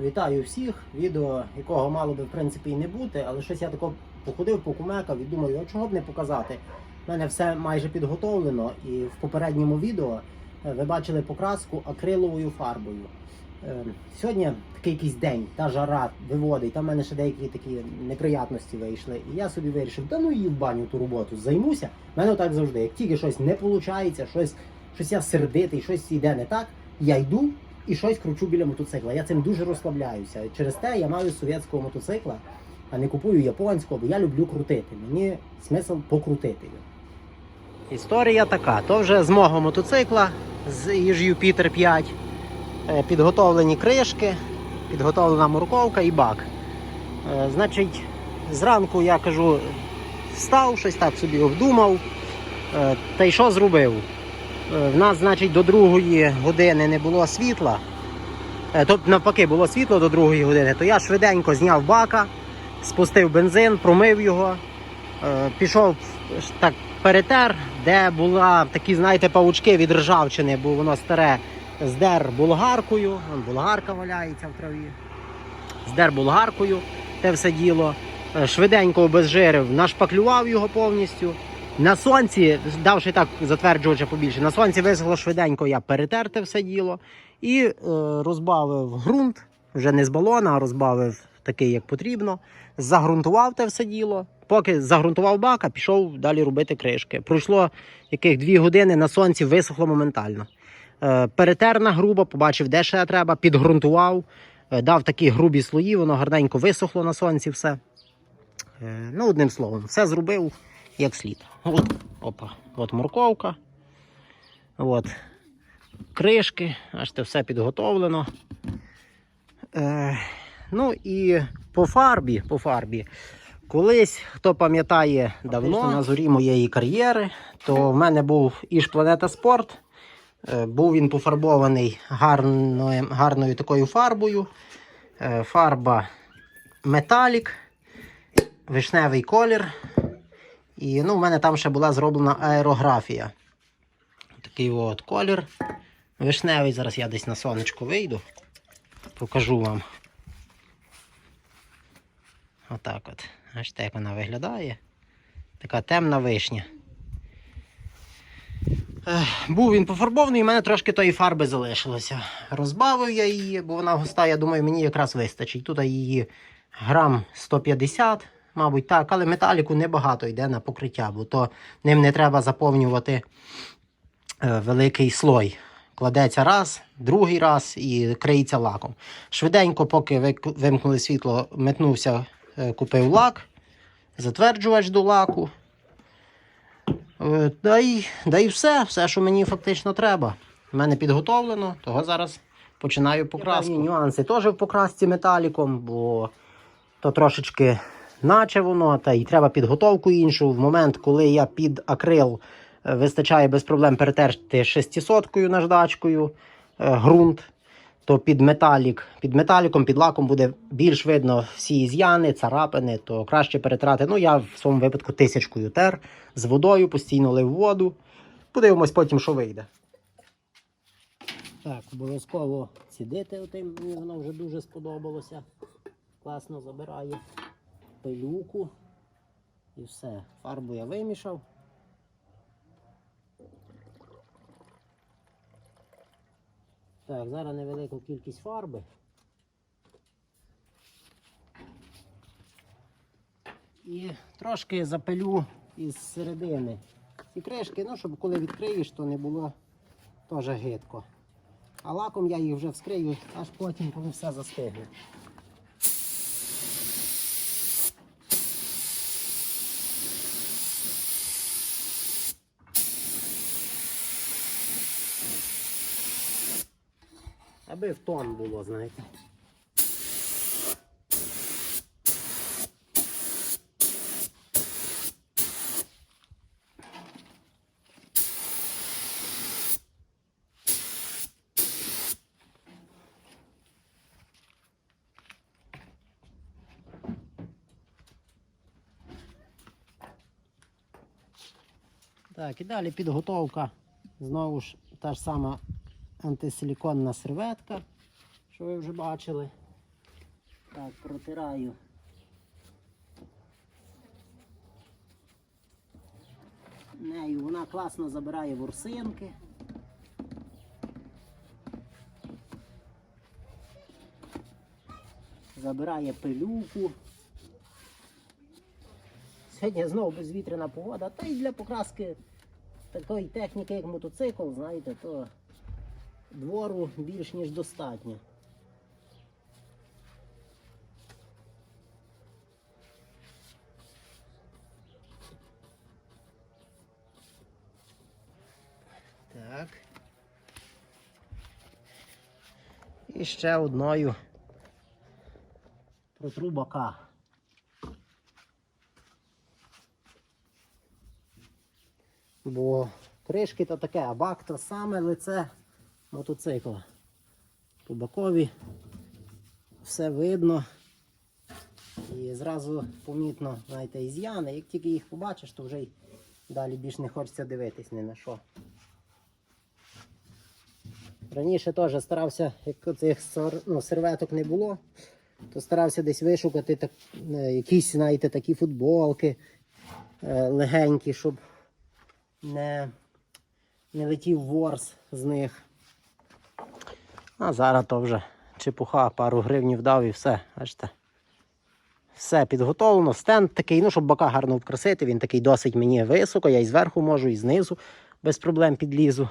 Вітаю всіх. Відео, якого мало би в принципі і не бути, але щось я тако походив, покумекав і думаю, чого б не показати. У мене все майже підготовлено, і в попередньому відео е, ви бачили покраску акриловою фарбою. Е, Сьогодні такий якийсь день, та жара виводить, там в мене ще деякі такі неприятності вийшли. І я собі вирішив, та ну її в баню ту роботу займуся. У мене так завжди. Як тільки щось не виходить, щось, щось я сердитий, щось йде не так, я йду і щось кручу біля мотоцикла. Я цим дуже розслабляюся. Через те я маю совєтського мотоцикла, а не купую японського, бо я люблю крутити. Мені смисл покрутити його. Історія така: то вже з мого мотоцикла, з їж Юпітер 5. Е, Підготовлені кришки, підготовлена морковка і бак. Е, Значить, зранку я кажу, встав, щось так собі обдумав. Е, Та й що зробив? Е, В нас, значить, до другої години не було світла. Тобто, навпаки, було світло до другої години, то я швиденько зняв бака, спустив бензин, промив його, е, пішов так перетер, де була такі, знаєте, павучки від ржавчини, бо воно старе, здер болгаркою, Вон болгарка валяється в траві. Здер болгаркою, те все діло. Швиденько обезжирив, нашпаклював його повністю. На сонці, давши так затверджувача побільше, на сонці висохло швиденько, я перетер те все діло і е, розбавив ґрунт, вже не з балона, а розбавив такий, як потрібно. Загрунтував те все діло. Поки загрунтував бака, пішов далі робити кришки. Пройшло яких дві години на сонці висохло моментально. Е, перетер на грубо, побачив, де ще треба, підґрунтував, е, дав такі грубі слої, воно гарненько висохло на сонці все. Е, ну, одним словом, все зробив як слід. От, опа, от морковка. От, кришки, аж це все підготовлено. Е, ну і по фарбі, по фарбі. Колись, хто пам'ятає давно на зорі моєї кар'єри, то в мене був Іж Планета Спорт. Е, Був він пофарбований гарною, гарною такою фарбою. Е, Фарба металік, вишневий колір. І ну, в мене там ще була зроблена аерографія. Такий от колір. Вишневий. Зараз я десь на сонечко вийду. Покажу вам. Отак от. Бачите, як вона виглядає. Така темна вишня. Був він пофарбований, і в мене трошки тої фарби залишилося. Розбавив я її, бо вона густа, я думаю, мені якраз вистачить. Тут її грам 150, мабуть, так, але металіку небагато йде на покриття, бо то ним не треба заповнювати е, великий слой. Кладеться раз, другий раз і криється лаком. Швиденько, поки вимкнули світло, метнувся, е, купив лак, затверджувач до лаку. Е, Да й, да й все, все, що мені фактично треба. У мене підготовлено, того зараз починаю покраску. Є певні нюанси теж в покрасці металіком, бо то трошечки наче воно, та й треба підготовку іншу. В момент, коли я під акрил е, вистачає без проблем перетерти 600 наждачкою е, ґрунт, то під металік, під металіком, під лаком буде більш видно всі з'яни, царапини, то краще перетрати. Ну, я в своєму випадку тисячкою тер з водою, постійно лив воду. Подивимось потім, що вийде. Так, обов'язково цідити отим, мені воно вже дуже сподобалося. Класно забирає пилюку. І все. Фарбу я вимішав. Так, зараз невелику кількість фарби. І трошки запилю із середини. Ці кришки, ну, щоб коли відкриєш, то не було теж гидко. А лаком я їх вже вскрию, аж потім, коли все застигне. Аби в тон було, знаєте. Так, і далі підготовка. Знову ж та ж сама антисиліконна серветка, що ви вже бачили. Так, протираю. Нею вона класно забирає ворсинки. Забирає пилюку. Сьогодні знову безвітряна погода, та й для покраски такої техніки, як мотоцикл, знаєте, то двору більш ніж достатньо. Так. І ще одною протру бока. Бо кришки то таке, а бак то саме лице мотоцикла. По бокові все видно. І зразу помітно, знаєте, із'яни. Як тільки їх побачиш, то вже й далі більш не хочеться дивитись ні на що. Раніше теж старався, як цих ну, серветок не було, то старався десь вишукати так, е, якісь, знаєте, такі футболки е, легенькі, щоб не, не летів ворс з них. А зараз то вже чепуха, пару гривнів дав і все. Бачите. Все підготовлено. Стенд такий, ну, щоб бока гарно вкрасити, він такий досить мені високо, я і зверху можу, і знизу без проблем підлізу.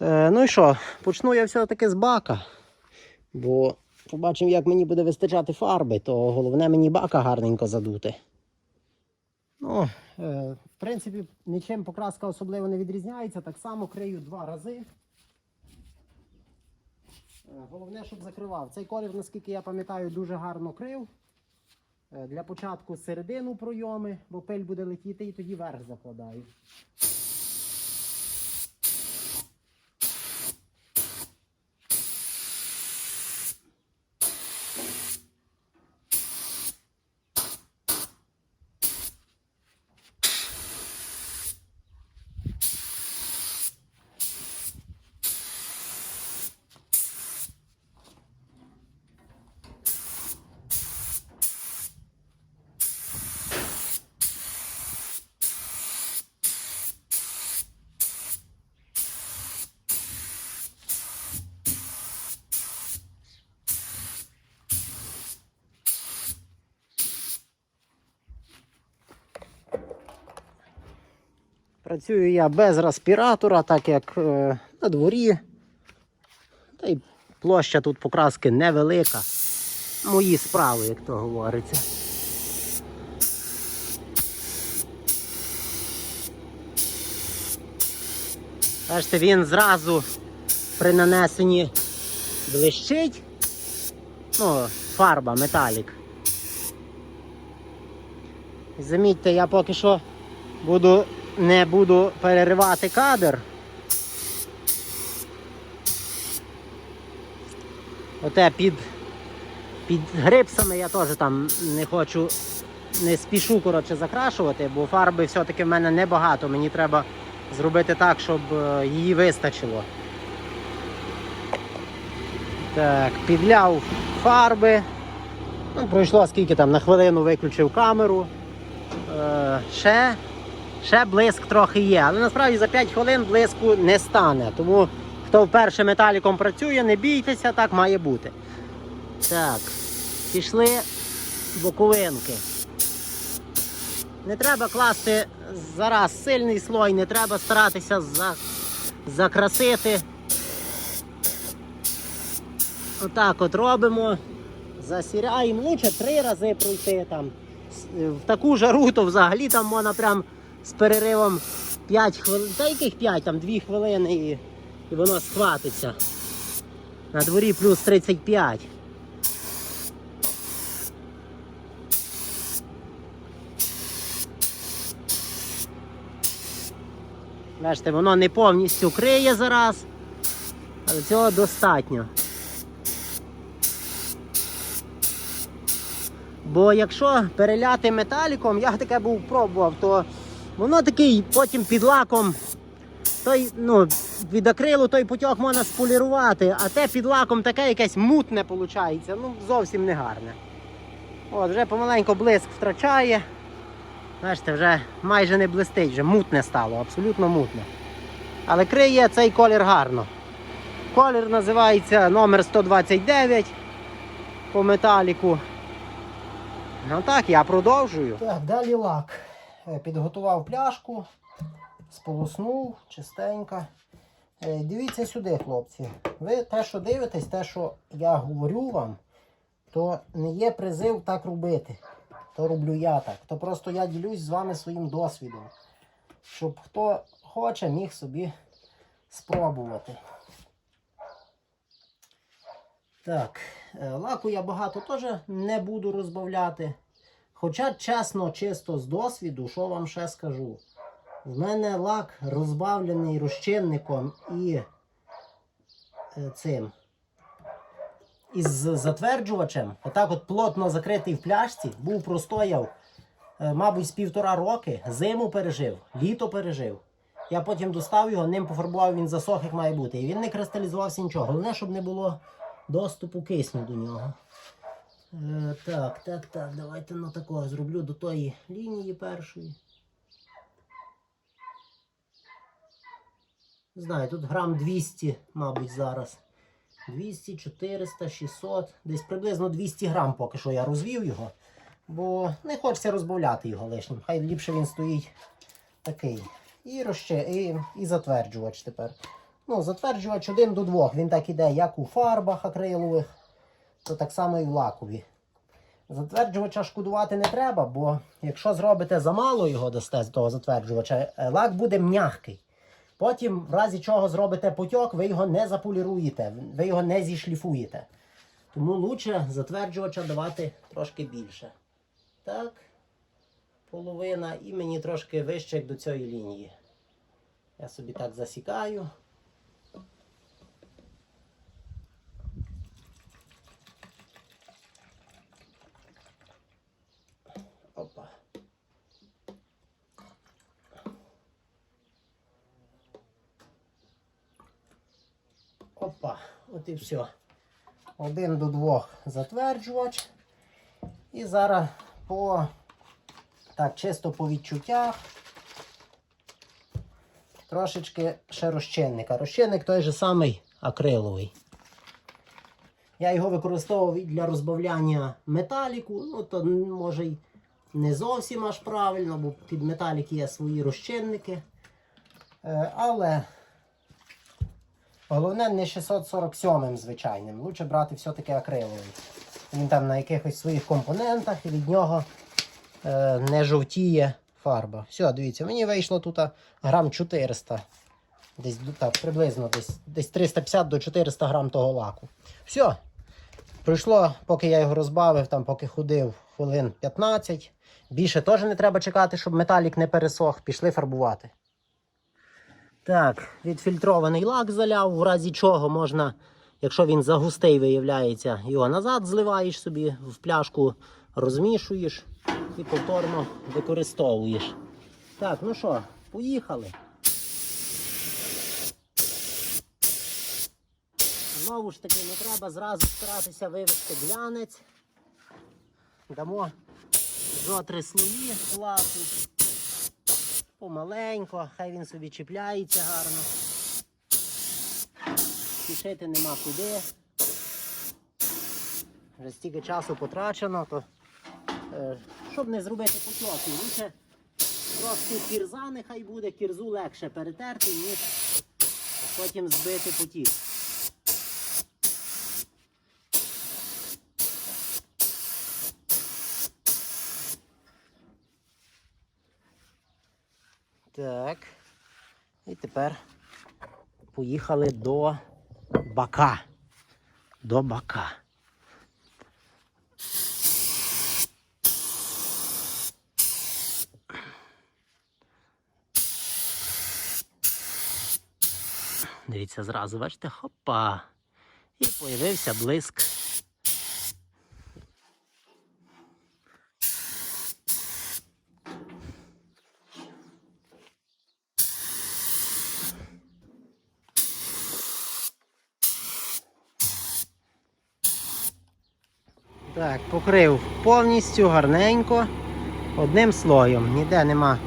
Е, ну і що, почну я все-таки з бака. Бо побачимо, як мені буде вистачати фарби, то головне мені бака гарненько задути. Ну, е, в принципі, нічим покраска особливо не відрізняється. Так само крию два рази. Е, Головне, щоб закривав. Цей колір, наскільки я пам'ятаю, дуже гарно крив. Е, Для початку середину пройоми, бо пиль буде летіти, і тоді верх закладаю. Працюю я без респіратора, так як е, на дворі. Та й площа тут покраски невелика. Мої справи, як то говориться. Бачите, він зразу при нанесенні блищить. Ну, фарба, металік. Замітьте, я поки що буду, не буду переривати кадр. Оте під, під грипсами я теж там не хочу, не спішу коротше, закрашувати, бо фарби все-таки в мене небагато. Мені треба зробити так, щоб е, її вистачило. Так, підляв фарби. Ну, пройшло скільки там, на хвилину виключив камеру. Е, ще, ще блиск трохи є, але насправді за 5 хвилин блиску не стане. Тому хто вперше металіком працює, не бійтеся, так має бути. Так, пішли боковинки. Не треба класти зараз сильний слой, не треба старатися за, закрасити. Отак от робимо, засіряємо, лучше три рази пройти там. В таку жару, то взагалі там можна прям з переривом 5 хвилин, та яких 5, там 2 хвилини і, і воно схватиться. На дворі плюс 35. Бачите, воно не повністю криє зараз, але цього достатньо. Бо якщо переляти металіком, я таке був пробував, то воно такий потім під лаком, той, ну, від акрилу той потік можна сполірувати, а те під лаком таке якесь мутне виходить. Ну, зовсім не гарне. От, вже помаленьку блиск втрачає. Бачите, вже майже не блистить, вже мутне стало, абсолютно мутне. Але криє цей колір гарно. Колір називається номер 129 по металіку. Ну так, я продовжую. Так, далі лак. Е, Підготував пляшку, сполоснув, чистенька. Е, Дивіться сюди, хлопці. Ви те, що дивитесь, те, що я говорю вам, то не є призив так робити. То роблю я так. То просто я ділюсь з вами своїм досвідом. Щоб хто хоче, міг собі спробувати. Так, е, лаку я багато теж не буду розбавляти. Хоча, чесно, чисто з досвіду, що вам ще скажу. В мене лак розбавлений розчинником і е, цим. Із затверджувачем. Отак от плотно закритий в пляшці, був простояв, е, мабуть, з півтора роки, зиму пережив, літо пережив. Я потім достав його, ним пофарбував, він засох, як має бути. І він не кристалізувався нічого. Головне, щоб не було доступу кисню до нього. Е, так, так, так, давайте на такого зроблю до тої лінії першої. Не знаю, тут грам 200, мабуть, зараз. 200, 400, 600, десь приблизно 200 грам поки що я розвів його. Бо не хочеться розбавляти його лишнім. Хай ліпше він стоїть такий. І, розче, і, і затверджувач тепер. Ну, затверджувач 1 до 2. Він так іде, як у фарбах акрилових, то так само і в лакові. Затверджувача шкодувати не треба, бо якщо зробите замало його дасте з того затверджувача, е, лак буде м'який. Потім, в разі чого зробите потьок, ви його не заполіруєте, ви його не зішліфуєте. Тому лучше затверджувача давати трошки більше. Так, половина і мені трошки вище як до цієї лінії. Я собі так засікаю. Опа. Опа, от і все. Один до двох затверджувач. І зараз по так, чисто по відчуттях. Трошечки ще розчинника. Розчинник той же самий акриловий. Я його використовував для розбавляння металіку. Ну, то може й не зовсім аж правильно, бо під металік є свої розчинники. Е, але головне не 647 звичайним. Лучше брати все-таки акриловий. Він там на якихось своїх компонентах і від нього е, не жовтіє фарба. Все, дивіться, мені вийшло тут грам 400. Десь так, приблизно десь, десь 350 до 400 грам того лаку. Все. Пройшло, поки я його розбавив, там, поки ходив хвилин 15. Більше теж не треба чекати, щоб металік не пересох. Пішли фарбувати. Так, відфільтрований лак заляв, в разі чого можна, якщо він загустий виявляється, його назад зливаєш собі в пляшку, розмішуєш і повторно використовуєш. Так, ну що, поїхали. Знову ж таки, не треба зразу старатися вивести глянець. Дамо зо-три слої лаку. Помаленько, хай він собі чіпляється гарно. Спішити нема куди. Вже стільки часу потрачено, то е, щоб не зробити потьоки, лучше трошки кірза нехай буде, кірзу легше перетерти, ніж потім збити потік. Так. І тепер поїхали до бака. До бака. Дивіться, зразу, бачите, хопа. І появився блиск. Так, покрив повністю гарненько, одним слоєм. Ніде нема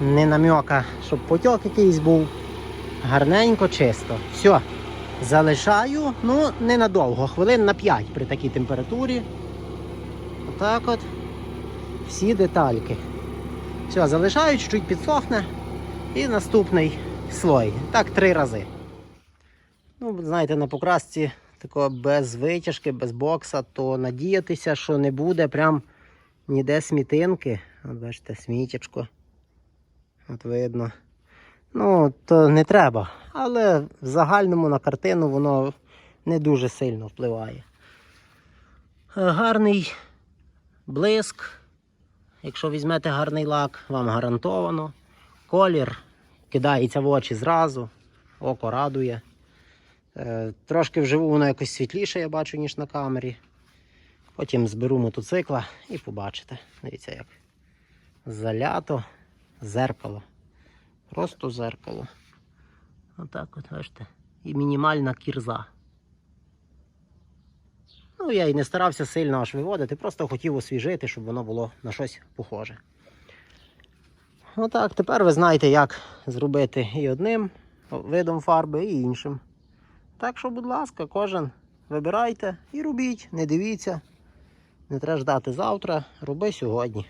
ні намьока, щоб потік якийсь був. Гарненько, чисто. Все. Залишаю, ну, ненадовго, хвилин на 5 при такій температурі. Отак от. Всі детальки. Все, залишаю, чуть-чуть підсохне. І наступний слой. Так три рази. Ну, знаєте, на покрасці такого без витяжки, без бокса, то надіятися, що не буде прям ніде смітинки. От бачите, смітячко. От видно. Ну, то не треба. Але в загальному на картину воно не дуже сильно впливає. Е, Гарний блиск. Якщо візьмете гарний лак, вам гарантовано. Колір кидається в очі зразу, око радує. Е, Трошки вживу воно якось світліше, я бачу, ніж на камері. Потім зберу мотоцикла і побачите. Дивіться, як залято зеркало. Просто зеркало. Отак от, бачите. І мінімальна кірза. Ну, я і не старався сильно аж виводити, просто хотів освіжити, щоб воно було на щось похоже. Отак, тепер ви знаєте, як зробити і одним видом фарби, і іншим. Так що, будь ласка, кожен вибирайте і робіть, не дивіться. Не треба ждати завтра, роби сьогодні.